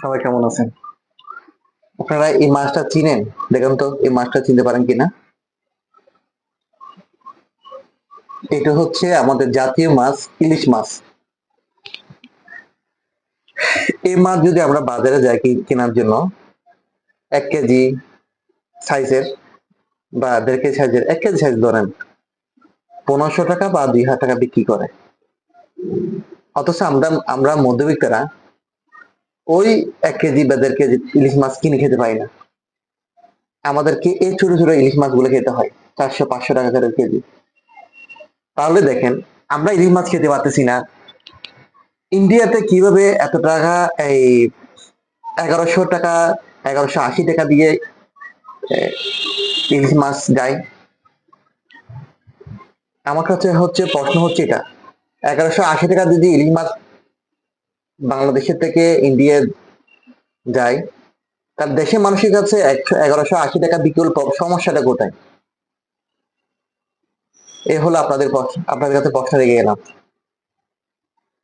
সবাই কেমন আছেন? আপনারা এই মাছটা চিনেন? দেখুন তো, এই মাছটা চিনতে পারেন কিনা? এটা হচ্ছে আমাদের জাতীয় মাছ, ইলিশ মাছ। এই মাছ যদি আমরা বাজারে যাই কেনার জন্য, এক কেজি সাইজের বা দেড় কেজি সাইজের, এক কেজি সাইজ ধরেন, পনেরোশো টাকা বা দুই হাজার টাকা বিক্রি করে। অথচ আমরা আমরা মধ্যবিত্তরা ওই এক কেজি বা দেড় কেজি ইলিশ মাছ কিনে খেতে পারি না। আমাদেরকে এই ছোট ছোট ইলিশ মাছগুলো খেতে হয়, চারশো, পাঁচশো টাকা করে কেজি। তাহলে দেখেন, আমরা ইলিশ মাছ খেতে পারতেছি না। ইন্ডিয়াতে কীভাবে এত টাকা, এই এগারোশো টাকা, এগারোশো আশি টাকা দিয়ে ইলিশ মাছ যায়? আমার কাছে হচ্ছে প্রশ্ন হচ্ছে এটা, এগারোশো আশি টাকা যদি ইলিশ মাছ বাংলাদেশের থেকে ইন্ডিয়া যায়, তার দেশের মানুষের কাছে একশো এগারোশো আশি টাকা বিকল্প সমস্যাটা কোথায়? এ হলো আপনাদের আপনাদের কাছে প্রশ্ন রেখে গেলাম।